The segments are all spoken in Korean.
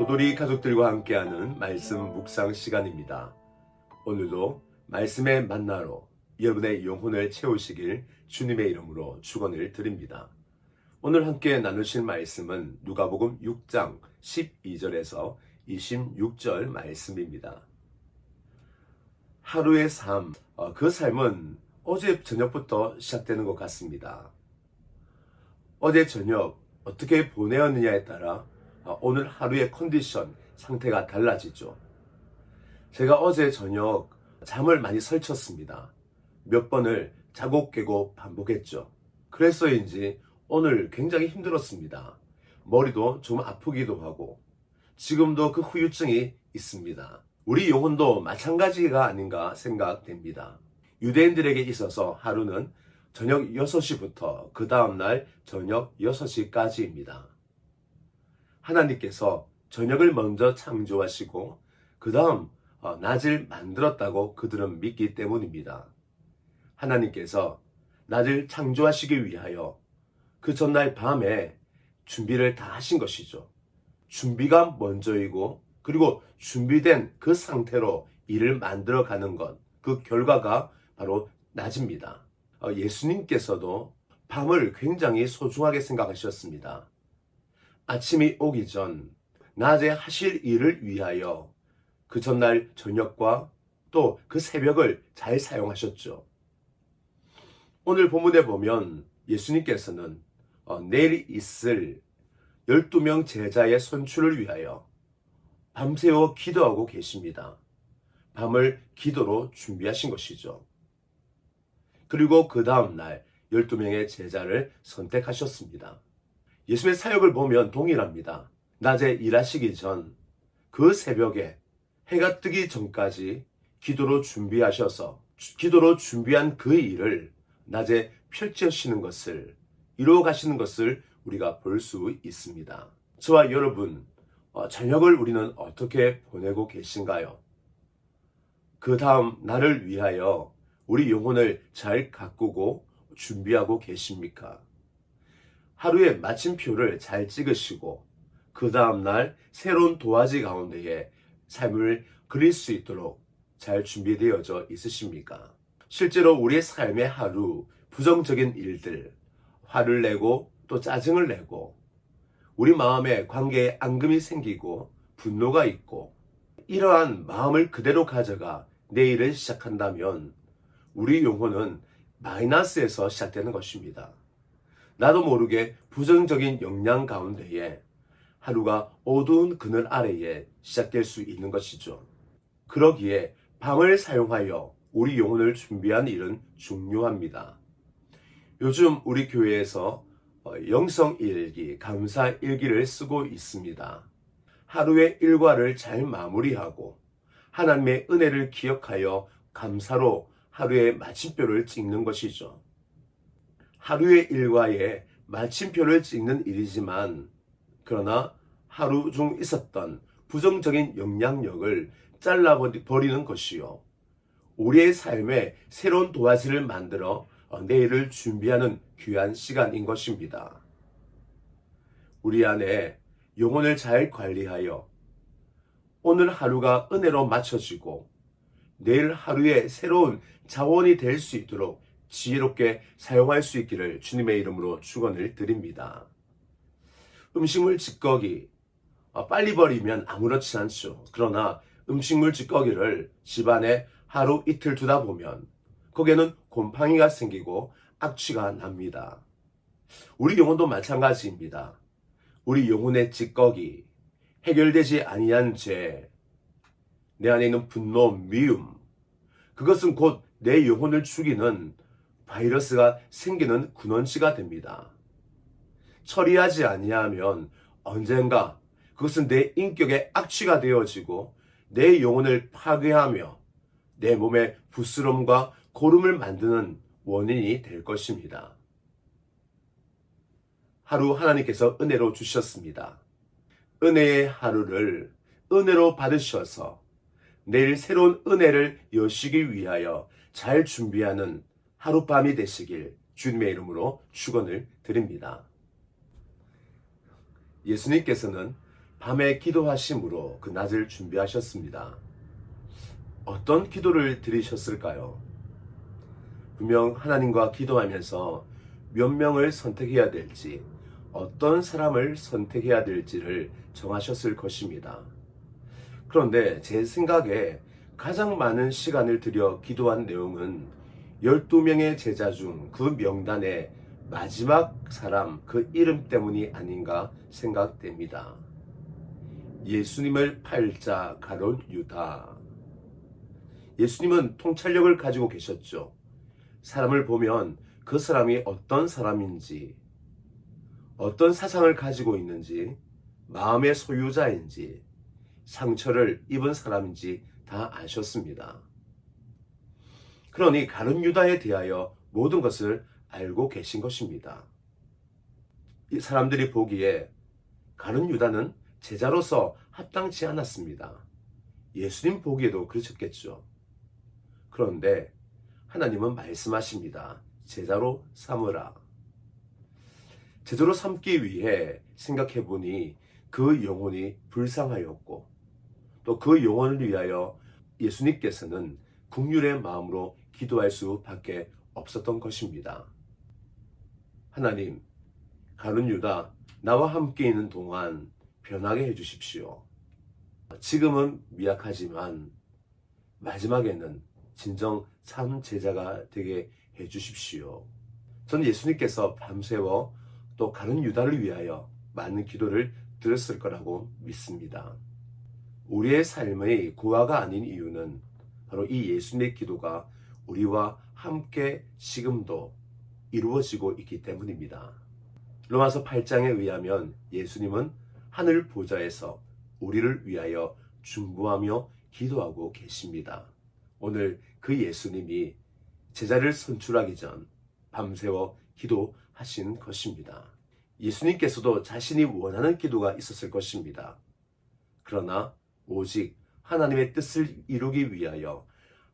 도돌이 가족들과 함께하는 말씀 묵상 시간입니다. 오늘도 말씀의 만나로 여러분의 영혼을 채우시길 주님의 이름으로 축원을 드립니다. 오늘 함께 나누실 말씀은 누가복음 6장 12절에서 26절 말씀입니다. 하루의 삶, 어, 그 삶은 어제 저녁부터 시작되는 것 같습니다. 어제 저녁 어떻게 보내었느냐에 따라 어, 오늘 하루의 컨디션, 상태가 달라지죠. 제가 어제 저녁 잠을 많이 설쳤습니다. 몇 번을 자고 깨고 반복했죠. 그래서인지 오늘 굉장히 힘들었습니다. 머리도 좀 아프기도 하고 지금도 그 후유증이 있습니다. 우리 영혼도 마찬가지가 아닌가 생각됩니다. 유대인들에게 있어서 하루는 저녁 6시부터 그 다음날 저녁 6시까지입니다. 하나님께서 저녁을 먼저 창조하시고 그 다음 어, 낮을 만들었다고 그들은 믿기 때문입니다. 하나님께서 낮을 창조하시기 위하여 그 전날 밤에 준비를 다 하신 것이죠. 준비가 먼저이고 그리고 준비된 그 상태로 일을 만들어 가는 것, 그 결과가 바로 낮입니다. 어, 예수님께서도 밤을 굉장히 소중하게 생각하셨습니다. 아침이 오기 전 낮에 하실 일을 위하여 그 전날 저녁과 또 그 새벽을 잘 사용하셨죠. 오늘 본문에 보면 예수님께서는 어, 내일 있을 12명 제자의 선출을 위하여 밤새워 기도하고 계십니다. 밤을 기도로 준비하신 것이죠. 그리고 그 다음날 12명의 제자를 선택하셨습니다. 예수의 사역을 보면 동일합니다. 낮에 일하시기 전 그 새벽에 해가 뜨기 전까지 기도로 준비하셔서 기도로 준비한 그 일을 낮에 펼치시는 것을 이루어 가시는 것을 우리가 볼 수 있습니다. 저와 여러분, 어, 저녁을 우리는 어떻게 보내고 계신가요? 그 다음 나를 위하여 우리 영혼을 잘 가꾸고 준비하고 계십니까? 하루의 마침표를 잘 찍으시고 그 다음날 새로운 도화지 가운데에 삶을 그릴 수 있도록 잘 준비되어져 있으십니까? 실제로 우리의 삶의 하루 부정적인 일들 화를 내고 또 짜증을 내고 우리 마음에 관계에 앙금이 생기고 분노가 있고 이러한 마음을 그대로 가져가 내일을 시작한다면 우리 영혼은 마이너스에서 시작되는 것입니다. 나도 모르게 부정적인 영향 가운데에 하루가 어두운 그늘 아래에 시작될 수 있는 것이죠. 그러기에 밤을 사용하여 우리 영혼을 준비한 일은 중요합니다. 요즘 우리 교회에서 어, 영성 일기, 감사 일기를 쓰고 있습니다. 하루의 일과를 잘 마무리하고 하나님의 은혜를 기억하여 감사로 하루의 마침표를 찍는 것이죠. 하루의 일과에 마침표를 찍는 일이지만 그러나 하루 중 있었던 부정적인 영향력을 잘라버리는 것이요. 우리의 삶에 새로운 도화지를 만들어 어, 내일을 준비하는 귀한 시간인 것입니다. 우리 안에 영혼을 잘 관리하여 오늘 하루가 은혜로 맞춰지고 내일 하루에 새로운 자원이 될 수 있도록 지혜롭게 사용할 수 있기를 주님의 이름으로 축원을 드립니다. 음식물 찌꺼기 어, 빨리 버리면 아무렇지 않죠. 그러나 음식물 찌꺼기를 집안에 하루 이틀 두다 보면 거기에는 곰팡이가 생기고 악취가 납니다. 우리 영혼도 마찬가지입니다. 우리 영혼의 찌꺼기, 해결되지 아니한 죄, 내 안에 있는 분노, 미움, 그것은 곧 내 영혼을 죽이는 바이러스가 생기는 근원지가 됩니다. 처리하지 아니하면 언젠가 그것은 내 인격의 악취가 되어지고 내 영혼을 파괴하며 내 몸의 부스럼과 고름을 만드는 원인이 될 것입니다. 하루 하나님께서 은혜로 주셨습니다. 은혜의 하루를 은혜로 받으셔서 내일 새로운 은혜를 여시기 위하여 잘 준비하는 하룻밤이 되시길 주님의 이름으로 축원을 드립니다. 예수님께서는 밤에 기도하심으로 그 낮을 준비하셨습니다. 어떤 기도를 드리셨을까요? 분명 하나님과 기도하면서 몇 명을 선택해야 될지, 어떤 사람을 선택해야 될지를 정하셨을 것입니다. 그런데 제 생각에 가장 많은 시간을 들여 기도한 내용은 12명의 제자 중 그 명단의 마지막 사람 그 이름 때문이 아닌가 생각됩니다. 예수님을 팔자 가론 유다. 예수님은 통찰력을 가지고 계셨죠. 사람을 보면 그 사람이 어떤 사람인지, 어떤 사상을 가지고 있는지, 마음의 소유자인지, 상처를 입은 사람인지 다 아셨습니다. 그러니 가룟 유다에 대하여 모든 것을 알고 계신 것입니다. 이 사람들이 보기에 가룟 유다는 제자로서 합당치 않았습니다. 예수님 보기에도 그러셨겠죠. 그런데 하나님은 말씀하십니다. 제자로 삼으라. 제자로 삼기 위해 생각해 보니 그 영혼이 불쌍하였고 또 그 영혼을 위하여 예수님께서는 국률의 마음으로 기도할 수밖에 없었던 것입니다. 하나님, 가룟 유다 나와 함께 있는 동안 변하게 해 주십시오. 지금은 미약하지만 마지막에는 진정 참 제자가 되게 해 주십시오. 저는 예수님께서 밤새워 또 가룟 유다를 위하여 많은 기도를 드렸을 거라고 믿습니다. 우리의 삶의 고아가 아닌 이유는 바로 이 예수님의 기도가 우리와 함께 지금도 이루어지고 있기 때문입니다. 로마서 8장에 의하면 예수님은 하늘 보좌에서 우리를 위하여 중보하며 기도하고 계십니다. 오늘 그 예수님이 제자를 선출하기 전 밤새워 기도하신 것입니다. 예수님께서도 자신이 원하는 기도가 있었을 것입니다. 그러나 오직 하나님의 뜻을 이루기 위하여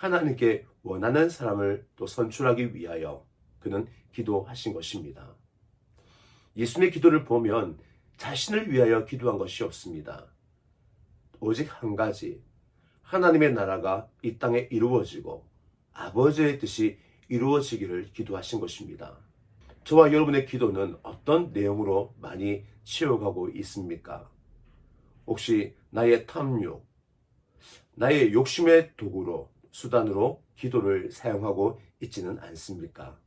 하나님께 원하는 사람을 또 선출하기 위하여 그는 기도하신 것입니다. 예수님의 기도를 보면 자신을 위하여 기도한 것이 없습니다. 오직 한 가지, 하나님의 나라가 이 땅에 이루어지고 아버지의 뜻이 이루어지기를 기도하신 것입니다. 저와 여러분의 기도는 어떤 내용으로 많이 치워가고 있습니까? 혹시 나의 탐욕, 나의 욕심의 도구로, 수단으로 기도를 사용하고 있지는 않습니까?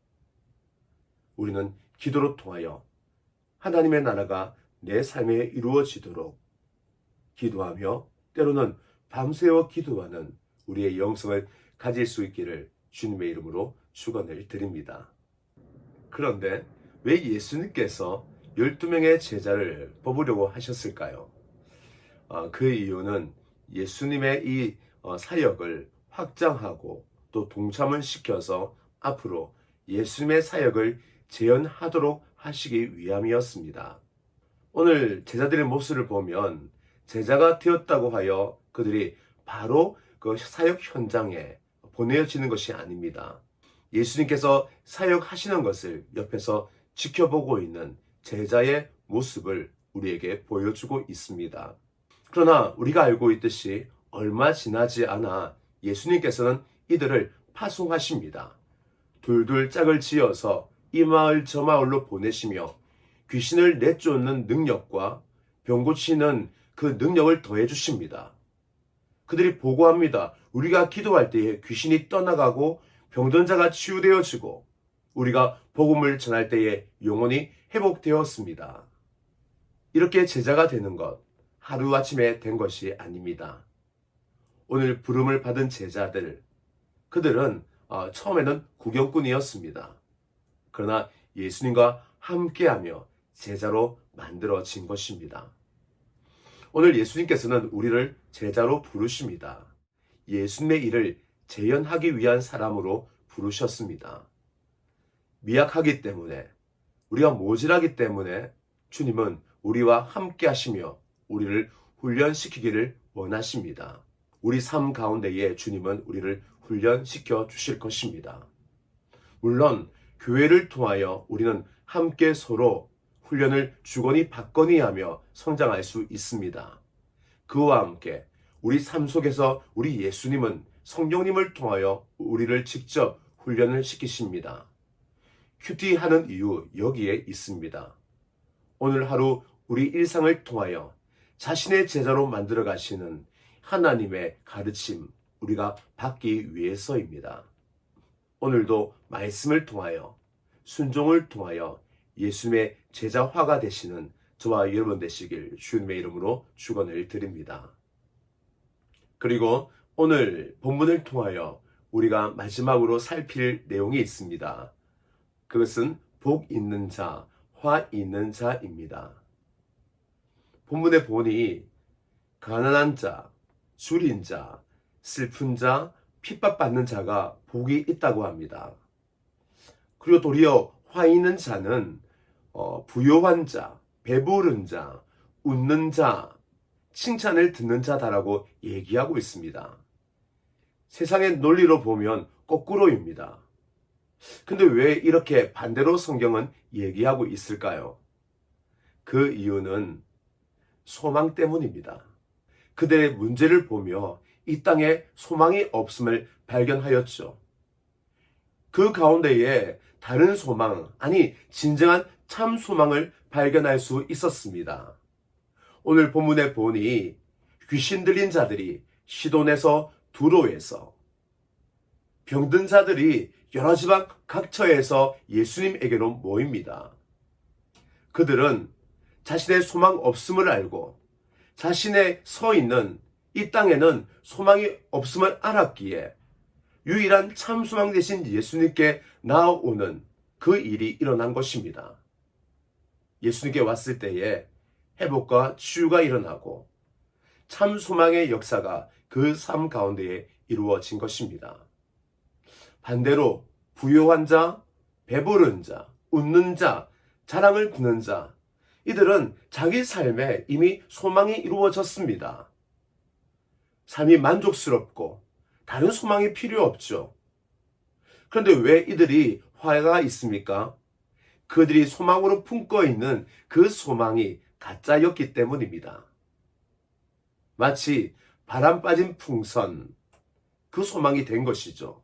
우리는 기도로 통하여 하나님의 나라가 내 삶에 이루어지도록 기도하며 때로는 밤새워 기도하는 우리의 영성을 가질 수 있기를 주님의 이름으로 축원을 드립니다. 그런데 왜 예수님께서 12명의 제자를 뽑으려고 하셨을까요? 어, 그 이유는 예수님의 이 어, 사역을 확장하고 또 동참을 시켜서 앞으로 예수님의 사역을 재현하도록 하시기 위함이었습니다. 오늘 제자들의 모습을 보면 제자가 되었다고 하여 그들이 바로 그 사역 현장에 보내어지는 것이 아닙니다. 예수님께서 사역하시는 것을 옆에서 지켜보고 있는 제자의 모습을 우리에게 보여주고 있습니다. 그러나 우리가 알고 있듯이 얼마 지나지 않아 예수님께서는 이들을 파송하십니다. 둘둘 짝을 지어서 이 마을 저 마을로 보내시며 귀신을 내쫓는 능력과 병 고치는 그 능력을 더해 주십니다. 그들이 보고합니다. 우리가 기도할 때에 귀신이 떠나가고 병든 자가 치유되어지고 우리가 복음을 전할 때에 영혼이 회복되었습니다. 이렇게 제자가 되는 것 하루아침에 된 것이 아닙니다. 오늘 부름을 받은 제자들 그들은 어, 처음에는 구경꾼이었습니다. 그러나 예수님과 함께하며 제자로 만들어진 것입니다. 오늘 예수님께서는 우리를 제자로 부르십니다. 예수님의 일을 재현하기 위한 사람으로 부르셨습니다. 미약하기 때문에, 우리가 모질하기 때문에 주님은 우리와 함께 하시며 우리를 훈련시키기를 원하십니다. 우리 삶 가운데에 주님은 우리를 훈련시켜 주실 것입니다. 물론, 교회를 통하여 우리는 함께 서로 훈련을 주거니 받거니 하며 성장할 수 있습니다. 그와 함께 우리 삶 속에서 우리 예수님은 성령님을 통하여 우리를 직접 훈련을 시키십니다. 큐티 하는 이유 여기에 있습니다. 오늘 하루 우리 일상을 통하여 자신의 제자로 만들어 가시는 하나님의 가르침 우리가 받기 위해서입니다. 오늘도 말씀을 통하여 순종을 통하여 예수님의 제자화가 되시는 저와 여러분 되시길 주님의 이름으로 축원을 드립니다. 그리고 오늘 본문을 통하여 우리가 마지막으로 살필 내용이 있습니다. 그것은 복 있는 자, 화 있는 자입니다. 본문에 보니 가난한 자, 줄인 자, 슬픈 자, 핍박받는 자가 복이 있다고 합니다. 그리고 도리어 화 있는 자는 어, 부요한 자, 배부른 자, 웃는 자, 칭찬을 듣는 자다라고 얘기하고 있습니다. 세상의 논리로 보면 거꾸로입니다. 근데 왜 이렇게 반대로 성경은 얘기하고 있을까요? 그 이유는 소망 때문입니다. 그들의 문제를 보며 이 땅에 소망이 없음을 발견하였죠. 그 가운데에 다른 소망, 아니, 진정한 참 소망을 발견할 수 있었습니다. 오늘 본문에 보니 귀신 들린 자들이 시돈에서 두로에서 병든 자들이 여러 지방 각처에서 예수님에게로 모입니다. 그들은 자신의 소망 없음을 알고 자신의 서 있는 이 땅에는 소망이 없음을 알았기에 유일한 참 소망 되신 예수님께 나아오는 그 일이 일어난 것입니다. 예수님께 왔을 때에 회복과 치유가 일어나고 참 소망의 역사가 그 삶 가운데에 이루어진 것입니다. 반대로 부요한 자, 배부른 자, 웃는 자, 자랑을 부는 자, 이들은 자기 삶에 이미 소망이 이루어졌습니다. 삶이 만족스럽고 다른 소망이 필요 없죠. 그런데 왜 이들이 화가 있습니까? 그들이 소망으로 품고 있는 그 소망이 가짜였기 때문입니다. 마치 바람 빠진 풍선, 그 소망이 된 것이죠.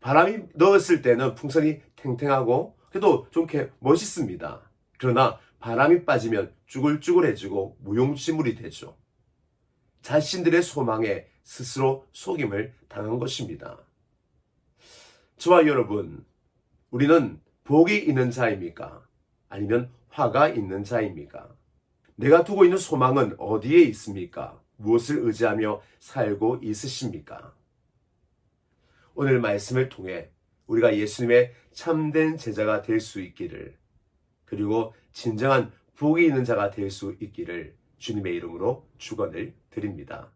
바람이 넣었을 때는 풍선이 탱탱하고 그래도 좀 이렇게 멋있습니다. 그러나 바람이 빠지면 쭈글쭈글해지고 무용지물이 되죠. 자신들의 소망에 스스로 속임을 당한 것입니다. 저와 여러분, 우리는 복이 있는 자입니까? 아니면 화가 있는 자입니까? 내가 두고 있는 소망은 어디에 있습니까? 무엇을 의지하며 살고 있으십니까? 오늘 말씀을 통해 우리가 예수님의 참된 제자가 될 수 있기를 그리고 진정한 복이 있는 자가 될 수 있기를 주님의 이름으로 축원을 드립니다.